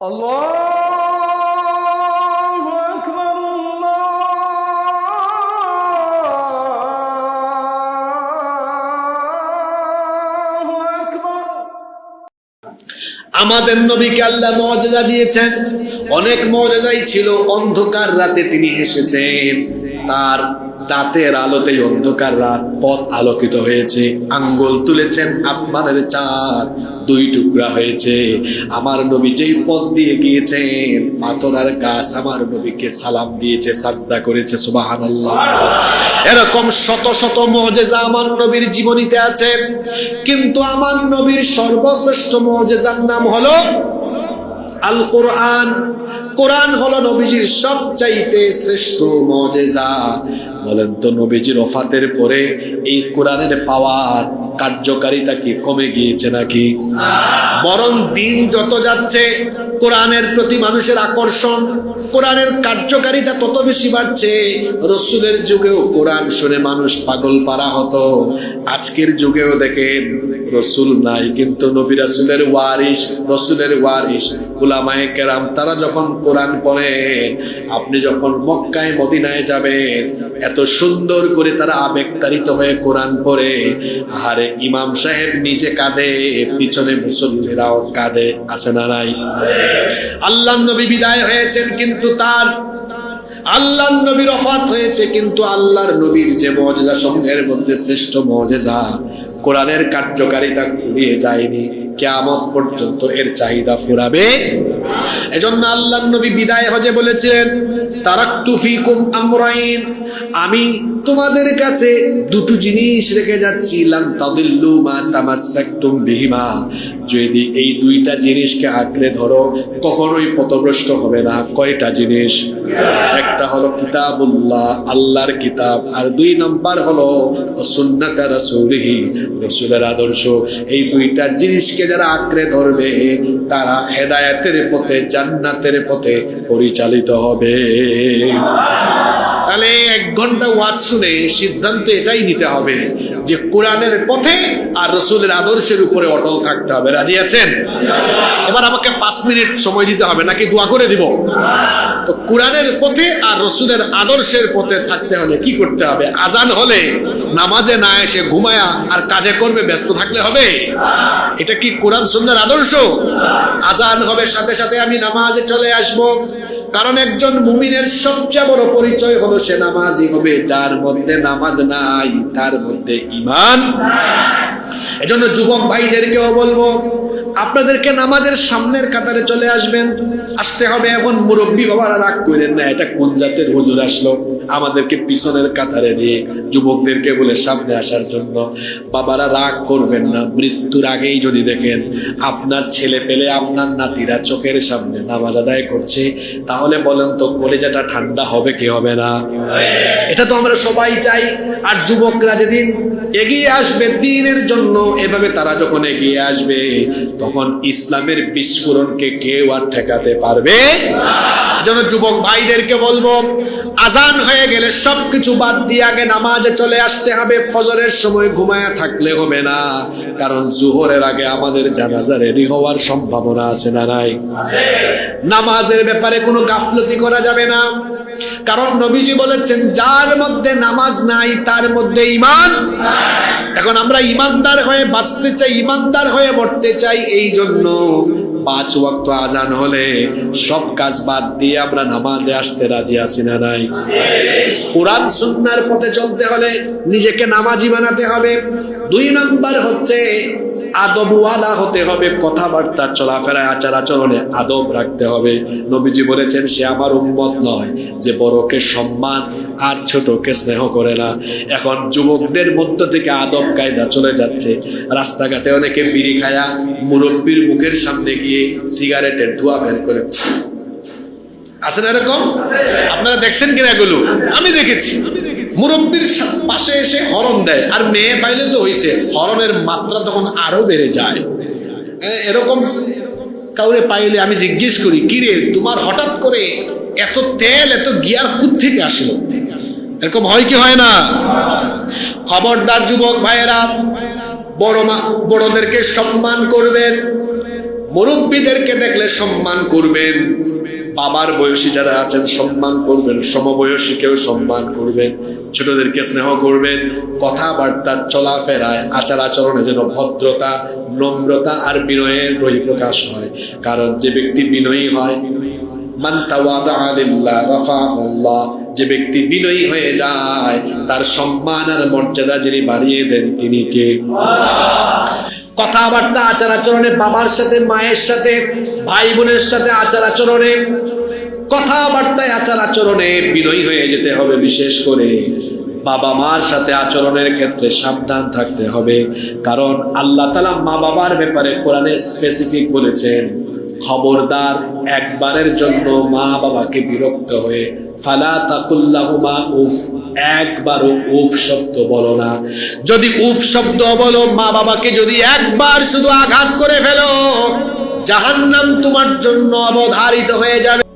الله أكبر الله أكبر আমাদের নবীকে আল্লাহ মজেজা দিয়েছেন অনেক মজেজাই ছিল অন্ধকার রাতে তিনি এসেছেন তার দাঁতের আলোতে অন্ধকার রাত পথ আলোকিত হয়েছে। আঙ্গুল তুলেছেন আসমানের চাঁদ। দুই টুকরা হয়েছে। আমার নবী যেই পথ দিয়ে গিয়েছেন, পাথরার গাছ আমার নবীকে সালাম দিয়েছে, সাজদা করেছে সুবাহান এরকম শত শত মজেজা আমার নবীর জীবনীতে আছে। কিন্তু আমার নবীর সর্বশ্রেষ্ঠ মজেজার নাম হলো আল কোরআন কোরআন হলো নবীজির সবচাইতে শ্রেষ্ঠ মজেজা। বলেন তো নবীজির ওফাতের পরে এই কোরআনের পাওয়ার কার্যকারিতা কি, কমে গিয়েছে নাকি? বরং দিন যত যাচ্ছে, কোরআনের প্রতি মানুষের আকর্ষণ, কোরআনের কার্যকারিতা তত বেশি বাড়ছে। রসুলের যুগেও কোরআন শুনে মানুষ পাগল পারা হতো। আজকের যুগেও দেখেন, রসুল নাই, কিন্তু নবী রাসুলের ওয়ারিস রসুলের ওয়ারিস উলামায়ে কেরাম, তারা যখন কোরআন পড়েন আপনি যখন মক্কায়, মদিনায় যাবেন, এত সুন্দর করে তারা আবেগতাড়িত হয়ে কোরআন পড়ে। আহারে ইমাম সাহেব নিজে কাঁদে, পিছনে মুসল্লিরাও কাঁদে, আছে না নাই? আল্লাহ নবী বিদায় হয়েছেন কিন্তু তার আল্লাহর নবীর অফাত হয়েছে কিন্তু আল্লাহর নবীর যে মজেজা সঙ্গের মধ্যে শ্রেষ্ঠ মজেজা, কোরআনের কার্যকারিতা ফুরিয়ে যায়নি, কেয়ামত পর্যন্ত এর চাহিদা ফুরাবে। এজন্য আল্লাহর নবী বিদায় হজে বলেছেন, তারাক্তু ফিকুম আমরাইন, আমি তোমাদের কাছে দুটো জিনিস রেখে যাচ্ছি। বিহিমা। যদি এই দুইটা জিনিসকে আঁকড়ে ধরো, কখনোই পথভ্রষ্ট হবে না। কয়টা জিনিস? একটা হলো কিতাবুল্লাহ, আল্লাহর কিতাব, আর দুই নম্বর হলো সুন্নাতা রাসূলিহি, রাসূলের আদর্শ। এই দুইটা জিনিসকে যারা আঁকড়ে ধরবে, তারা হেদায়েতের পথে, জান্নাতের পথে পরিচালিত হবে। তাহলে এক ঘণ্টা ওয়াজ শুনে সিদ্ধান্ত এটাই নিতে হবে যে কোরআনের পথে আর রসুলের আদর্শের উপরে অটল থাকতে হবে। রাজি আছেন? এবার আমাকে পাঁচ মিনিট সময় দিতে হবে, নাকি দোয়া করে দিব? তো কোরআনের পথে আর রসুলের আদর্শের পথে থাকতে হলে কি করতে হবে? আজান হলে নামাজে না এসে ঘুমায়া আর কাজে করবে ব্যস্ত থাকলে হবে? এটা কি কোরআন সুন্দর আদর্শ? আজান হবে সাথে সাথে আমি নামাজে চলে আসব। কারণ একজন মুমিনের সবচেয়ে বড় পরিচয় হলো সে নামাজি হবে, যার মধ্যে নামাজ নাই, তার মধ্যে ইমান এজন্য যুবক ভাইদেরকেও বলব, আপনাদেরকে নামাজের সামনের কাতারে চলে আসবেন। আসতে হবে এখন মুরব্বী বাবারা রাগ করেন না, এটা কোন জাতের হুজুর আসলো? আমাদেরকে পিছনের কাতারে দিয়ে যুবকদেরকে বলে সামনে আসার জন্য। বাবারা রাগ করবেন না, মৃত্যুর আগেই যদি দেখেন আপনার ছেলে পেলে আপনার নাতিরা চোখের সামনে নামাজ আদায় করছে, তাহলে বলেন তো কলেজাটা ঠান্ডা হবে কি হবে না? এটা তো আমরা সবাই চাই আর যুবকরা যেদিন এগিয়ে আসবে দিনের জন্য, এভাবে তারা যখন এগিয়ে আসবে, তখন ইসলামের বিস্ফোরণকে কেউ আর ঠেকাতে পারবে যেন যুবক ভাইদেরকে বলব, আজান হয়ে গেলে সবকিছু বাদ দিয়ে আগে নামাজে চলে আসতে হবে, ফজরের সময় ঘুমায়া থাকলে হবে না। কারণ জুহরের আগে আমাদের জানাজা রেডি হওয়ার সম্ভাবনা আছে না নাই? নামাজের ব্যাপারে কোনো গাফলতি করা যাবে না। কারণ নবীজি বলেছেন, যার মধ্যে নামাজ নাই তার মধ্যে ইমান এখন আমরা ইমানদার হয়ে বাঁচতে চাই ইমানদার হয়ে মরতে চাই, এই জন্য পাঁচ ওয়াক্ত আজান হলে সব কাজ বাদ দিয়ে আমরা নামাজে আসতে রাজি আছি না নাই? কোরআন সুন্নার পথে চলতে হলে নিজেকে নামাজি বানাতে হবে। দুই নাম্বার হচ্ছে আদবওয়ালা হতে হবে, কথাবার্তা চলাফেরায় আচার আচরণে আদব রাখতে হবে। নবীজি বলেছেন, সে আমার উম্মত নয় যে বড়কে সম্মান আর ছোটকে স্নেহ করে না। এখন যুবকদের মধ্য থেকে আদব কায়দা চলে যাচ্ছে। রাস্তাঘাটে অনেকে বিড়ি খায়া মুরব্বীর মুখের সামনে গিয়ে সিগারেটের ধোঁয়া বের করে। আছে না এরকম? আপনারা দেখছেন কিনা এগুলো? আমি দেখেছি। মুরব্বীর পাশে এসে হরণ দেয়। আর মেয়ে পাইলে তো হইছে, হরণের মাত্রা তখন আরও বেড়ে যায়। এরকম কাউরে পাইলে আমি জিজ্ঞেস করি, কিরে, তোমার হঠাৎ করে এত তেল, এত গিয়ার থেকে আসলো? এরকম হয় কি হয় না? খবরদার যুবক ভাইয়েরা, বড় মা বড়দেরকে সম্মান করবেন, মুরব্বীদেরকে দেখলে সম্মান করবেন। বাবার বয়সী যারা আছেন, সম্মান করবেন। সমবয়সী সমবয়সীকেও সম্মান করবেন, ছোটদেরকে স্নেহ করবেন। কথাবার্তা, চলাফেরায় আচার আচরণে যেন ভদ্রতা, নম্রতা আর বিনয়ের বহিঃপ্রকাশ হয়। কারণ যে ব্যক্তি বিনয়ী হয় যে ব্যক্তি বিনয়ী হয়ে যায়, তার সম্মান আর মর্যাদা যিনি বাড়িয়ে দেন তিনি কে? কথাবার্তা আচার আচরণে বাবার সাথে, মায়ের সাথে ভাই বোনের সাথে আচার আচরণে কথাবার্তায় আচার আচরণে বিনয়ী হয়ে যেতে হবে বিশেষ করে। বাবা মার সাথে আচরণের ক্ষেত্রে সাবধান থাকতে হবে, কারণ আল্লাহ তালা মা বাবার ব্যাপারে কোরআনে স্পেসিফিক বলেছেন, খবরদার একবারের জন্য মা বাবাকে বিরক্ত হয়ে, ফালা তাকুল্লাহুমা উফ একবারও উফ শব্দ বলো না। যদি উফ শব্দ বলো, মা বাবাকে যদি একবার শুধু আঘাত করে ফেলো, জাহান্নাম তোমার জন্য অবধারিত হয়ে যাবে।